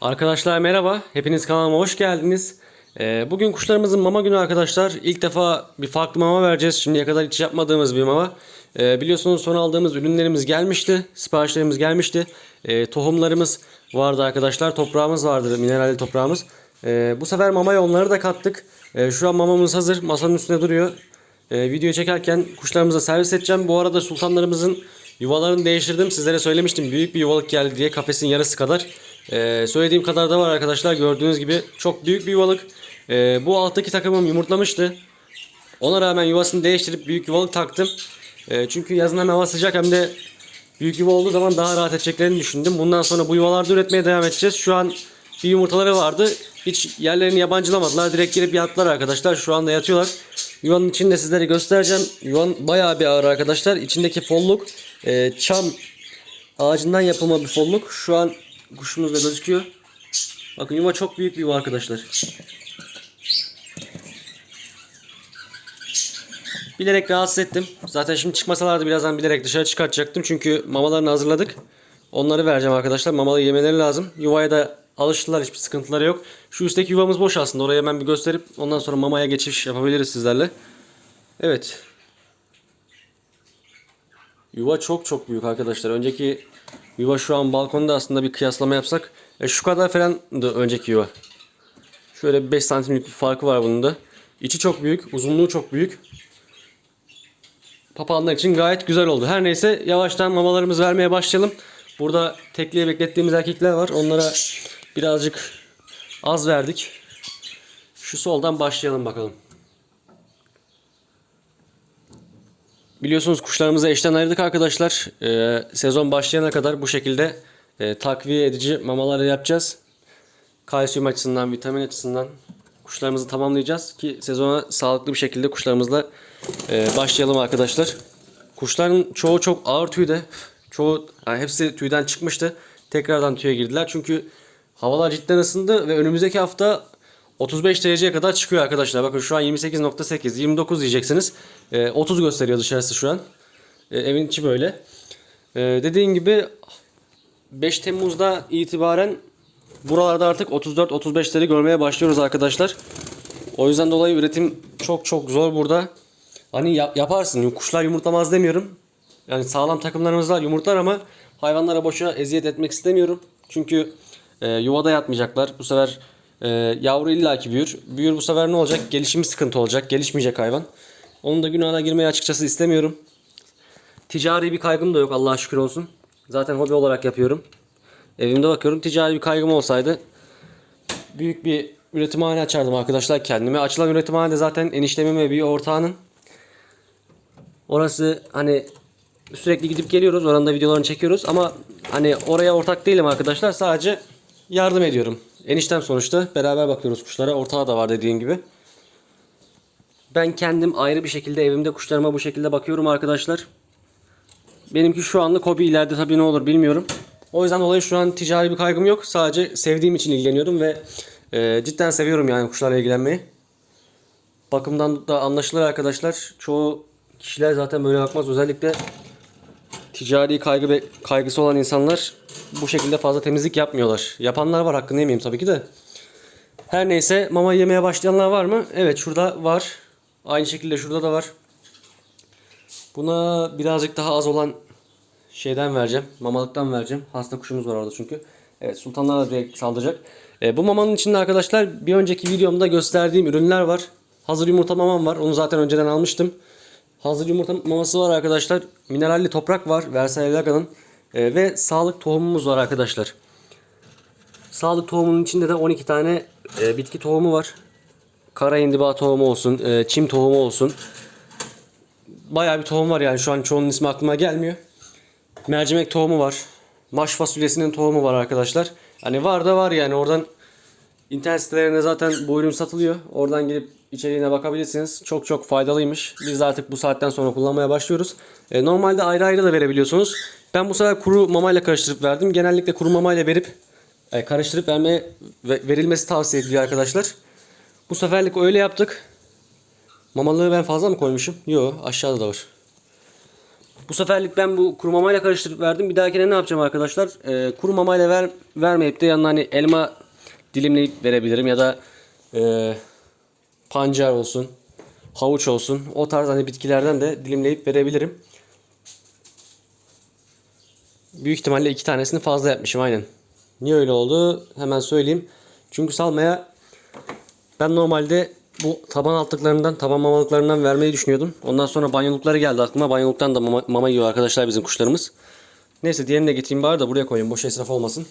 Arkadaşlar merhaba. Hepiniz kanalıma hoş geldiniz. Ee, bugün kuşlarımızın mama günü arkadaşlar. İlk defa bir farklı mama vereceğiz. Şimdiye kadar hiç yapmadığımız bir mama. Ee, biliyorsunuz son aldığımız ürünlerimiz gelmişti. Siparişlerimiz gelmişti. Ee, tohumlarımız vardı arkadaşlar. Toprağımız vardı. Mineralli toprağımız. Bu sefer mamaya onları da kattık. Şu an mamamız hazır. Masanın üstünde duruyor. Video çekerken kuşlarımıza servis edeceğim. Bu arada sultanlarımızın yuvalarını değiştirdim. Sizlere söylemiştim. Büyük bir yuvalık geldi diye. Kafesin yarısı kadar. Ee, söylediğim kadar da var arkadaşlar. Gördüğünüz gibi çok büyük bir yuvalık. Ee, bu alttaki takımım yumurtlamıştı. Ona rağmen yuvasını değiştirip büyük yuvalık taktım. Ee, çünkü yazın hem hava sıcak hem de büyük yuva olduğu zaman daha rahat edeceklerini düşündüm. Bundan sonra bu yuvalarda üretmeye devam edeceğiz. Şu an bir yumurtaları vardı. Hiç yerlerini yabancılamadılar. Direkt girip yattılar arkadaşlar. Şu anda yatıyorlar. Yuvanın içinde sizlere göstereceğim. Yuvan bayağı bir ağır arkadaşlar. İçindeki folluk e, çam ağacından yapılma bir folluk. Şu an kuşumuz da gözüküyor. Bakın yuva çok büyük bir yuva arkadaşlar. Bilerek rahatsız ettim. Zaten şimdi çıkmasalardı birazdan bilerek dışarı çıkartacaktım. Çünkü mamalarını hazırladık. Onları vereceğim arkadaşlar. Mamalı yemeleri lazım. Yuvaya da alıştılar. Hiçbir sıkıntıları yok. Şu üstteki yuvamız boş aslında. Oraya hemen bir gösterip ondan sonra mamaya geçiş yapabiliriz sizlerle. Evet. Yuva çok çok büyük arkadaşlar. Önceki yuva şu an balkonda aslında bir kıyaslama yapsak. E şu kadar falandı önceki yuva. Şöyle 5 santimlik bir farkı var bunun da. İçi çok büyük. Uzunluğu çok büyük. Papağanlar için gayet güzel oldu. Her neyse yavaştan mamalarımızı vermeye başlayalım. Burada tekliğe beklettiğimiz erkekler var. Onlara birazcık az verdik. Şu soldan başlayalım bakalım. Biliyorsunuz kuşlarımızı eşten ayırdık arkadaşlar. Ee, sezon başlayana kadar bu şekilde e, takviye edici mamaları yapacağız. Kalsiyum açısından, vitamin açısından kuşlarımızı tamamlayacağız ki sezona sağlıklı bir şekilde kuşlarımızla e, başlayalım arkadaşlar. Kuşların çoğu çok ağır tüyde. Çoğu yani hepsi tüyden çıkmıştı. Tekrardan tüye girdiler. Çünkü havalar cidden ısındı ve önümüzdeki hafta 35 dereceye kadar çıkıyor arkadaşlar. Bakın şu an 28.8, 29 diyeceksiniz. E, 30 gösteriyor dışarısı şu an. E, evin içi böyle. E, dediğim gibi 5 Temmuz'da itibaren buralarda artık 34-35'leri görmeye başlıyoruz arkadaşlar. O yüzden dolayı üretim çok çok zor burada. Hani yap- yaparsın. Kuşlar yumurtlamaz demiyorum. Yani sağlam takımlarımız var yumurtlar ama hayvanlara boşa eziyet etmek istemiyorum. Çünkü e, yuvada yatmayacaklar. Bu sefer e, yavru illaki büyür. Büyür bu sefer ne olacak? Gelişimi sıkıntı olacak. Gelişmeyecek hayvan. Onun da günahına girmeyi açıkçası istemiyorum. Ticari bir kaygım da yok Allah'a şükür olsun. Zaten hobi olarak yapıyorum. Evimde bakıyorum ticari bir kaygım olsaydı büyük bir üretimhane açardım arkadaşlar kendime. Açılan üretimhane de zaten eniştemin ve bir ortağının. Orası hani sürekli gidip geliyoruz. Oranın da videolarını çekiyoruz ama hani oraya ortak değilim arkadaşlar. Sadece yardım ediyorum. Eniştem sonuçta. Beraber bakıyoruz kuşlara. Ortağı da var dediğim gibi. Ben kendim ayrı bir şekilde evimde kuşlarıma bu şekilde bakıyorum arkadaşlar. Benimki şu anlık hobi ileride tabii ne olur bilmiyorum. O yüzden dolayı şu an ticari bir kaygım yok. Sadece sevdiğim için ilgileniyorum ve e, cidden seviyorum yani kuşlarla ilgilenmeyi. Bakımdan da anlaşılır arkadaşlar. Çoğu kişiler zaten böyle bakmaz. Özellikle ticari kaygı ve kaygısı olan insanlar bu şekilde fazla temizlik yapmıyorlar. Yapanlar var hakkını yemeyeyim tabii ki de. Her neyse mama yemeye başlayanlar var mı? Evet şurada var. Aynı şekilde şurada da var. Buna birazcık daha az olan şeyden vereceğim. Mamalıktan vereceğim. Hasta kuşumuz var orada çünkü. Evet sultanlar da direkt saldıracak. E, bu mamanın içinde arkadaşlar bir önceki videomda gösterdiğim ürünler var. Hazır yumurta mamam var. Onu zaten önceden almıştım. Hazır yumurta maması var arkadaşlar. Mineralli toprak var. Versailles Laga'nın. E, ve sağlık tohumumuz var arkadaşlar. Sağlık tohumunun içinde de 12 tane e, bitki tohumu var. Kara indiba tohumu olsun, e, çim tohumu olsun. Bayağı bir tohum var yani şu an çoğunun ismi aklıma gelmiyor. Mercimek tohumu var. Maş fasulyesinin tohumu var arkadaşlar. Hani var da var yani oradan internet sitelerinde zaten bu ürün satılıyor. Oradan gelip içeriğine bakabilirsiniz. Çok çok faydalıymış. Biz de artık bu saatten sonra kullanmaya başlıyoruz. E, normalde ayrı ayrı da verebiliyorsunuz. Ben bu sefer kuru mamayla karıştırıp verdim. Genellikle kuru mamayla verip e, karıştırıp vermeye ve- verilmesi tavsiye ediliyor arkadaşlar. Bu seferlik öyle yaptık. Mamalığı ben fazla mı koymuşum? Yok aşağıda da var. Bu seferlik ben bu kuru mamayla karıştırıp verdim. Bir dahakine ne yapacağım arkadaşlar? Ee, kuru mamayla ver, vermeyip de yanına hani elma dilimleyip verebilirim ya da e, pancar olsun, havuç olsun. O tarz hani bitkilerden de dilimleyip verebilirim. Büyük ihtimalle iki tanesini fazla yapmışım aynen. Niye öyle oldu? Hemen söyleyeyim. Çünkü salmaya ben normalde bu taban altlıklarından, taban mamalıklarından vermeyi düşünüyordum. Ondan sonra banyolukları geldi aklıma. Banyoluktan da mama, mama yiyor arkadaşlar bizim kuşlarımız. Neyse diğerini de getireyim bari da buraya koyayım. Boş esraf olmasın.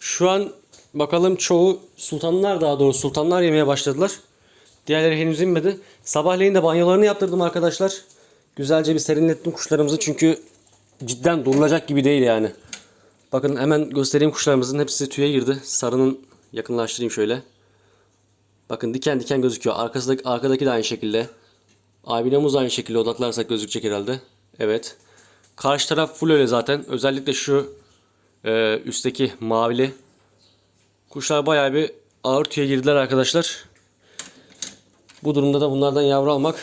Şu an bakalım çoğu sultanlar daha doğrusu sultanlar yemeye başladılar. Diğerleri henüz inmedi. Sabahleyin de banyolarını yaptırdım arkadaşlar. Güzelce bir serinlettim kuşlarımızı çünkü cidden durulacak gibi değil yani. Bakın hemen göstereyim kuşlarımızın hepsi tüye girdi. Sarının yakınlaştırayım şöyle. Bakın diken diken gözüküyor. Arkasındaki, arkadaki de aynı şekilde. Albinamuz aynı şekilde odaklarsak gözükecek herhalde. Evet. Karşı taraf full öyle zaten. Özellikle şu e, üstteki mavili. Kuşlar bayağı bir ağır tüye girdiler arkadaşlar. Bu durumda da bunlardan yavru almak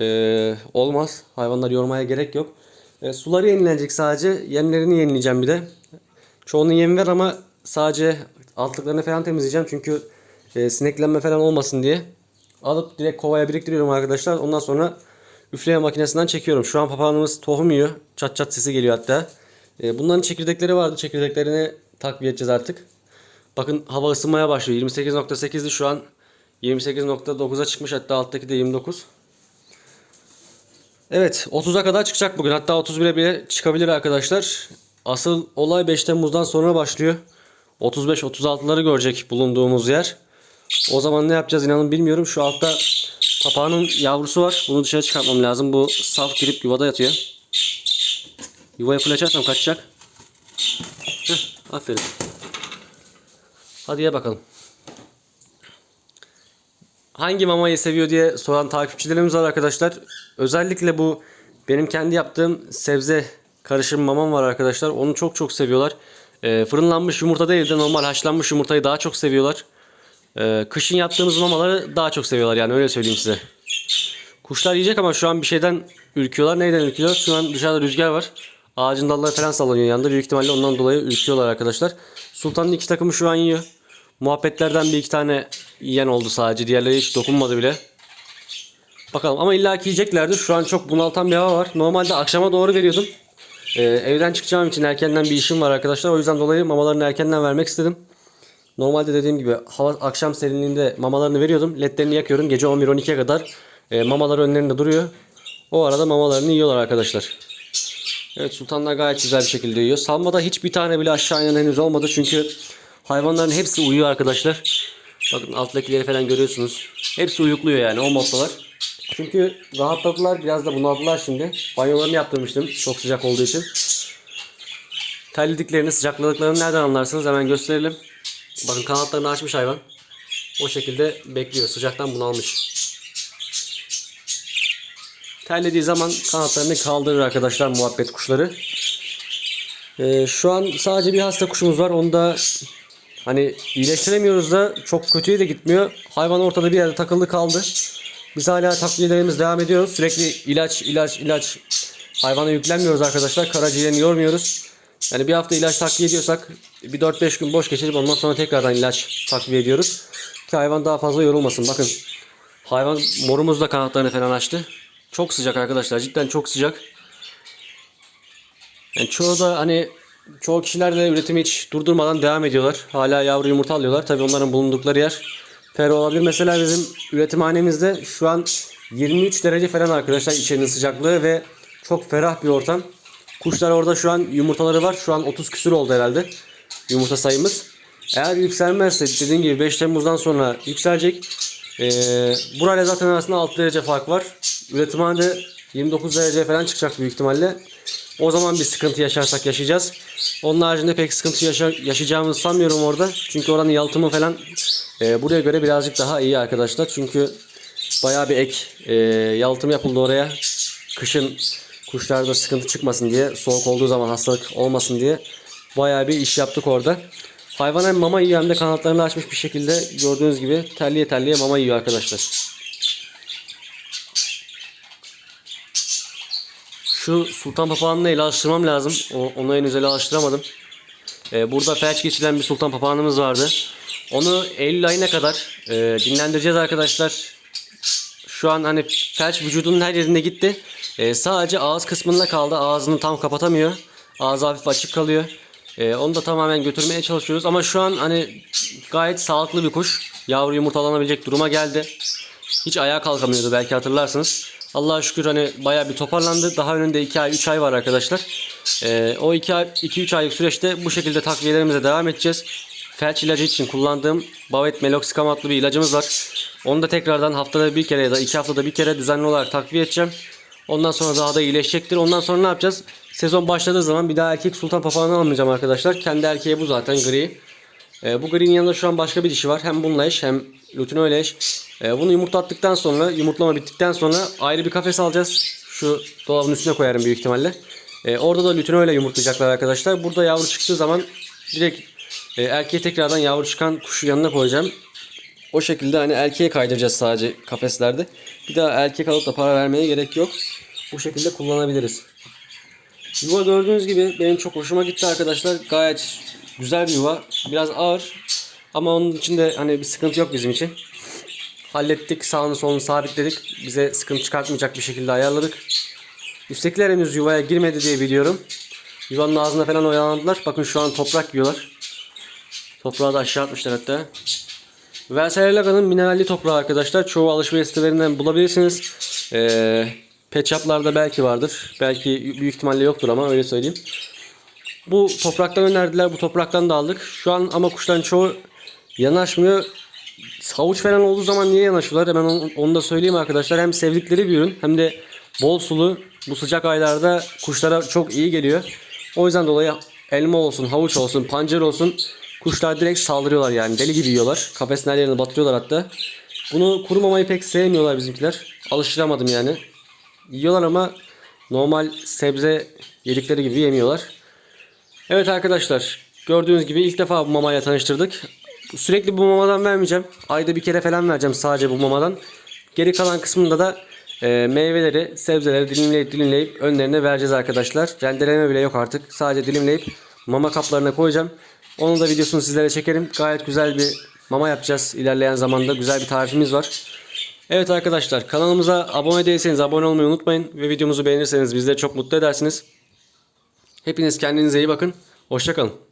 e, olmaz. Hayvanları yormaya gerek yok. E, suları yenilenecek sadece. Yemlerini yenileyeceğim bir de. Çoğunun yemi var ama sadece altlıklarını falan temizleyeceğim. Çünkü e, sineklenme falan olmasın diye. Alıp direkt kovaya biriktiriyorum arkadaşlar. Ondan sonra üfleme makinesinden çekiyorum. Şu an papağanımız tohum yiyor. Çat çat sesi geliyor hatta. E, bunların çekirdekleri vardı. Çekirdeklerini takviye edeceğiz artık. Bakın hava ısınmaya başlıyor. 28.8'di şu an 28.9'a çıkmış. Hatta alttaki de 29. Evet 30'a kadar çıkacak bugün. Hatta 31'e bile çıkabilir arkadaşlar. Asıl olay 5 Temmuz'dan sonra başlıyor. 35-36'ları görecek bulunduğumuz yer. O zaman ne yapacağız inanın bilmiyorum. Şu altta papağanın yavrusu var. Bunu dışarı çıkartmam lazım. Bu saf girip yuvada yatıyor. Yuvaya full açarsam kaçacak. Heh, aferin. Hadi ye bakalım. Hangi mamayı seviyor diye soran takipçilerimiz var arkadaşlar. Özellikle bu benim kendi yaptığım sebze karışım mamam var arkadaşlar. Onu çok çok seviyorlar. Ee, fırınlanmış yumurta değil de normal haşlanmış yumurtayı daha çok seviyorlar. Ee, kışın yaptığımız mamaları daha çok seviyorlar yani öyle söyleyeyim size. Kuşlar yiyecek ama şu an bir şeyden ürküyorlar. Neyden ürküyorlar? Şu an dışarıda rüzgar var. Ağacın dalları falan sallanıyor yanında. Büyük ihtimalle ondan dolayı ürküyorlar arkadaşlar. Sultan'ın iki takımı şu an yiyor. Muhabbetlerden bir iki tane yiyen oldu sadece. Diğerleri hiç dokunmadı bile. Bakalım ama illaki yiyeceklerdir. Şu an çok bunaltan bir hava var. Normalde akşama doğru veriyordum. Ee, evden çıkacağım için erkenden bir işim var arkadaşlar. O yüzden dolayı mamalarını erkenden vermek istedim. Normalde dediğim gibi hava akşam serinliğinde mamalarını veriyordum. Ledlerini yakıyorum. Gece 11-12'ye kadar e, mamalar önlerinde duruyor. O arada mamalarını yiyorlar arkadaşlar. Evet sultanlar gayet güzel bir şekilde yiyor. Salmada hiçbir tane bile aşağı inen henüz olmadı. Çünkü hayvanların hepsi uyuyor arkadaşlar. Bakın alttakileri falan görüyorsunuz. Hepsi uyukluyor yani o moddalar. Çünkü rahatladılar. Biraz da bunaldılar şimdi. Banyolarını yaptırmıştım. Çok sıcak olduğu için. Terlediklerini, sıcakladıklarını nereden anlarsınız? Hemen gösterelim. Bakın kanatlarını açmış hayvan. O şekilde bekliyor. Sıcaktan bunalmış. Terlediği zaman kanatlarını kaldırır arkadaşlar muhabbet kuşları. Ee, şu an sadece bir hasta kuşumuz var. Onu da hani iyileştiremiyoruz da çok kötüye de gitmiyor. Hayvan ortada bir yerde takıldı kaldı. Biz hala takviyelerimiz devam ediyoruz. Sürekli ilaç ilaç ilaç hayvana yüklenmiyoruz arkadaşlar. Karaciğerini yormuyoruz. Yani bir hafta ilaç takviye ediyorsak bir 4-5 gün boş geçirip ondan sonra tekrardan ilaç takviye ediyoruz. Ki hayvan daha fazla yorulmasın. Bakın hayvan morumuz da kanatlarını falan açtı. Çok sıcak arkadaşlar. Cidden çok sıcak. Yani çoğu da hani çoğu kişiler de üretimi hiç durdurmadan devam ediyorlar. Hala yavru yumurta alıyorlar. Tabii onların bulundukları yer ferah olabilir. Mesela bizim üretimhanemizde şu an 23 derece falan arkadaşlar içerinin sıcaklığı ve çok ferah bir ortam. Kuşlar orada şu an yumurtaları var. Şu an 30 küsür oldu herhalde yumurta sayımız. Eğer yükselmezse dediğim gibi 5 Temmuz'dan sonra yükselecek. Ee, burayla zaten arasında 6 derece fark var. Üretimhanede 29 derece falan çıkacak büyük ihtimalle. O zaman bir sıkıntı yaşarsak yaşayacağız. Onun haricinde pek sıkıntı yaşa yaşayacağımızı sanmıyorum orada. Çünkü oranın yalıtımı falan e, buraya göre birazcık daha iyi arkadaşlar. Çünkü bayağı bir ek e, yalıtım yapıldı oraya. Kışın kuşlarda sıkıntı çıkmasın diye, soğuk olduğu zaman hastalık olmasın diye bayağı bir iş yaptık orada. Hayvan hem mama yiyor hem de kanatlarını açmış bir şekilde gördüğünüz gibi terliye terliye mama yiyor arkadaşlar. Şu sultan papağanını ele alıştırmam lazım. O, onu henüz ele alıştıramadım. Ee, burada felç geçiren bir sultan papağanımız vardı. Onu Eylül ayına kadar e, dinlendireceğiz arkadaşlar. Şu an hani felç vücudunun her yerinde gitti. Ee, sadece ağız kısmında kaldı. Ağzını tam kapatamıyor. Ağzı hafif açık kalıyor. Ee, onu da tamamen götürmeye çalışıyoruz. Ama şu an hani gayet sağlıklı bir kuş. Yavru yumurtalanabilecek duruma geldi. Hiç ayağa kalkamıyordu belki hatırlarsınız. Allah'a şükür hani bayağı bir toparlandı. Daha önünde 2 ay 3 ay var arkadaşlar. Ee, o 2 ay 2-3 aylık süreçte bu şekilde takviyelerimize devam edeceğiz. Felç ilacı için kullandığım Bavet Meloxicam adlı bir ilacımız var. Onu da tekrardan haftada bir kere ya da iki haftada bir kere düzenli olarak takviye edeceğim. Ondan sonra daha da iyileşecektir. Ondan sonra ne yapacağız? Sezon başladığı zaman bir daha erkek sultan papağanı almayacağım arkadaşlar. Kendi erkeği bu zaten gri. Ee, bu gri'nin yanında şu an başka bir dişi var. Hem bununla eş hem Lutino ile eş. Ee, bunu yumurtlattıktan sonra, yumurtlama bittikten sonra ayrı bir kafes alacağız. Şu dolabın üstüne koyarım büyük ihtimalle. Ee, orada da Lutino yumurtlayacaklar arkadaşlar. Burada yavru çıktığı zaman direkt e, erkeğe tekrardan yavru çıkan kuşu yanına koyacağım. O şekilde hani erkeğe kaydıracağız sadece kafeslerde. Bir daha erkek alıp da para vermeye gerek yok. Bu şekilde kullanabiliriz. Yuva gördüğünüz gibi benim çok hoşuma gitti arkadaşlar. Gayet güzel bir yuva. Biraz ağır. Ama onun için de hani bir sıkıntı yok bizim için. Hallettik. Sağını solunu sabitledik. Bize sıkıntı çıkartmayacak bir şekilde ayarladık. Üsttekiler henüz yuvaya girmedi diye biliyorum. Yuvanın ağzına falan oyalandılar. Bakın şu an toprak yiyorlar. Toprağı da aşağı atmışlar hatta. Versailles mineralli toprağı arkadaşlar. Çoğu alışveriş sitelerinden bulabilirsiniz. Ee, pet belki vardır. Belki büyük ihtimalle yoktur ama öyle söyleyeyim. Bu topraktan önerdiler. Bu topraktan da aldık. Şu an ama kuşların çoğu yanaşmıyor. Havuç falan olduğu zaman niye yanaşıyorlar? Hemen onu, da söyleyeyim arkadaşlar. Hem sevdikleri bir ürün hem de bol sulu. Bu sıcak aylarda kuşlara çok iyi geliyor. O yüzden dolayı elma olsun, havuç olsun, pancar olsun kuşlar direkt saldırıyorlar yani. Deli gibi yiyorlar. Kafesin her yerine batırıyorlar hatta. Bunu kurumamayı pek sevmiyorlar bizimkiler. Alıştıramadım yani. Yiyorlar ama normal sebze yedikleri gibi yemiyorlar. Evet arkadaşlar gördüğünüz gibi ilk defa bu mamayla tanıştırdık. Sürekli bu mamadan vermeyeceğim. Ayda bir kere falan vereceğim sadece bu mamadan. Geri kalan kısmında da e, meyveleri, sebzeleri dilimleyip dilimleyip önlerine vereceğiz arkadaşlar. Rendeleme bile yok artık. Sadece dilimleyip mama kaplarına koyacağım. Onun da videosunu sizlere çekerim. Gayet güzel bir mama yapacağız ilerleyen zamanda. Güzel bir tarifimiz var. Evet arkadaşlar kanalımıza abone değilseniz abone olmayı unutmayın. Ve videomuzu beğenirseniz bizleri çok mutlu edersiniz. Hepiniz kendinize iyi bakın. Hoşçakalın.